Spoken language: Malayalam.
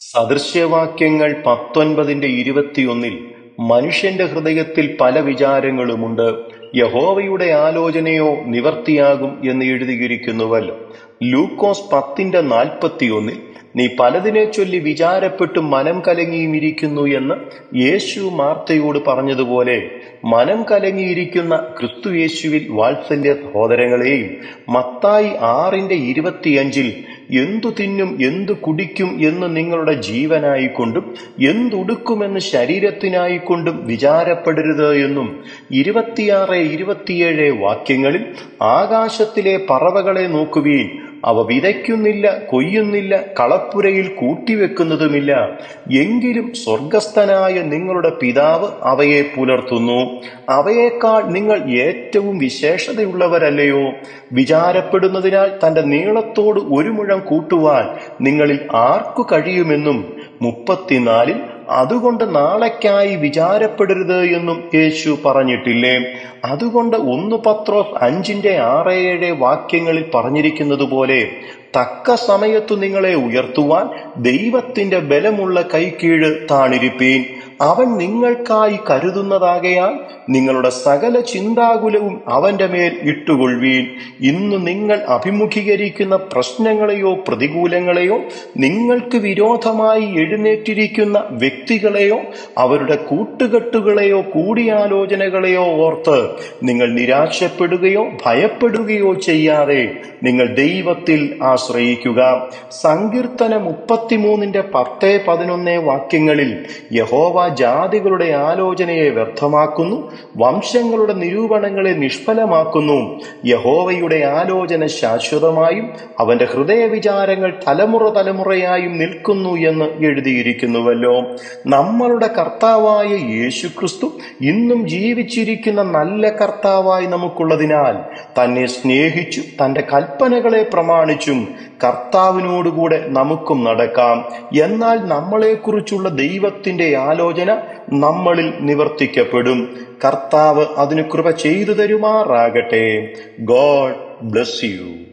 സദൃശവാക്യങ്ങൾ പത്തൊൻപതിന്റെ ഇരുപത്തിയൊന്നിൽ മനുഷ്യന്റെ ഹൃദയത്തിൽ പല വിചാരങ്ങളുമുണ്ട്. യഹോവയുടെ ആലോചനയോ നിവർത്തിയാകും എന്ന് എഴുതിയിരിക്കുന്നുവല്ലോ. ലൂക്കോസ് പത്തിന്റെ നാൽപ്പത്തിയൊന്നിൽ നീ പലതിനെ ചൊല്ലി വിചാരപ്പെട്ട് മനം കലങ്ങിയും ഇരിക്കുന്നു എന്ന് യേശു മാർത്തയോട് പറഞ്ഞതുപോലെ മനം കലങ്ങിയിരിക്കുന്ന ക്രിസ്തു യേശുവിൽ വാത്സല്യ സഹോദരങ്ങളെയും മത്തായി ആറിന്റെ ഇരുപത്തിയഞ്ചിൽ എന്തു തിന്നും എന്തു കുടിക്കും എന്ന് നിങ്ങളുടെ ജീവനായിക്കൊണ്ടും എന്തുടുക്കുമെന്ന് ശരീരത്തിനായിക്കൊണ്ടും വിചാരപ്പെടരുത് എന്നും ഇരുപത്തിയാറ് ഇരുപത്തിയേഴ് വാക്യങ്ങളിൽ ആകാശത്തിലെ പറവകളെ നോക്കുവീൻ. അവ വിതയ്ക്കുന്നില്ല കൊയ്യുന്നില്ല കളപ്പുരയിൽ കൂട്ടിവെക്കുന്നതുമില്ല. എങ്കിലും സ്വർഗസ്ഥനായ നിങ്ങളുടെ പിതാവ് അവയെ പുലർത്തുന്നു. അവയേക്കാൾ നിങ്ങൾ ഏറ്റവും വിശേഷതയുള്ളവരല്ലയോ? വിചാരപ്പെടുന്നതിനാൽ തന്റെ നീളത്തോട് ഒരു മുഴം കൂട്ടുവാൻ നിങ്ങളിൽ ആർക്കു കഴിയുമെന്നും മുപ്പത്തിനാലിൽ അതുകൊണ്ട് നാളേക്കായി വിചാരപ്പെടരുത് എന്നും യേശു പറഞ്ഞിട്ടില്ലേ? അതുകൊണ്ട് ഒന്ന് പത്രോസ് അഞ്ചിന്റെ ആറ് ഏഴ് വാക്യങ്ങളിൽ പറഞ്ഞിരിക്കുന്നത് പോലെ തക്ക സമയത്തു നിങ്ങളെ ഉയർത്തുവാൻ ദൈവത്തിന്റെ ബലമുള്ള കൈക്കീഴ് താണിരിപ്പീൻ അവൻ നിങ്ങൾക്കായി കരുതുന്നതാകയാൽ നിങ്ങളുടെ സകല ചിന്താകുലവും അവന്റെ മേൽ ഇട്ടുകൊള്ളുവീൻ. ഇന്ന് നിങ്ങൾ അഭിമുഖീകരിക്കുന്ന പ്രശ്നങ്ങളെയോ പ്രതികൂലങ്ങളെയോ നിങ്ങൾക്ക് വിരോധമായി എഴുന്നേറ്റിരിക്കുന്ന വ്യക്തികളെയോ അവരുടെ കൂട്ടുകെട്ടുകളെയോ കൂടിയാലോചനകളെയോ ഓർത്ത് നിങ്ങൾ നിരാശപ്പെടുകയോ ഭയപ്പെടുകയോ ചെയ്യാതെ നിങ്ങൾ ദൈവത്തിൽ ആശ്രയിക്കുക. സങ്കീർത്തന മുപ്പത്തിമൂന്നിന്റെ പത്ത് പതിനൊന്ന് വാക്യങ്ങളിൽ യഹോവ ജാതികളുടെ ആലോചനയെ വ്യർത്ഥമാക്കുന്നു വംശങ്ങളുടെ നിരൂപണങ്ങളെ നിഷ്ഫലമാക്കുന്നു. യഹോവയുടെ ആലോചന ശാശ്വതമായും അവന്റെ ഹൃദയ വിചാരങ്ങൾ തലമുറ തലമുറയായും നിൽക്കുന്നു എന്ന് എഴുതിയിരിക്കുന്നുവല്ലോ. നമ്മളുടെ കർത്താവായ യേശുക്രിസ്തു ഇന്നും ജീവിച്ചിരിക്കുന്ന നല്ല കർത്താവായി നമുക്കുള്ളതിനാൽ തന്നെ സ്നേഹിച്ചു തന്റെ കൽപ്പനകളെ പ്രമാണിച്ചും കർത്താവിനോടുകൂടെ നമുക്കും നടക്കാം. എന്നാൽ നമ്മളെക്കുറിച്ചുള്ള ദൈവത്തിന്റെ ആലോചന നമ്മളിൽ നിവർത്തിക്കപ്പെടും. കർത്താവ് അതിന് കൃപ ചെയ്തു തരുമാറാകട്ടെ. God bless you.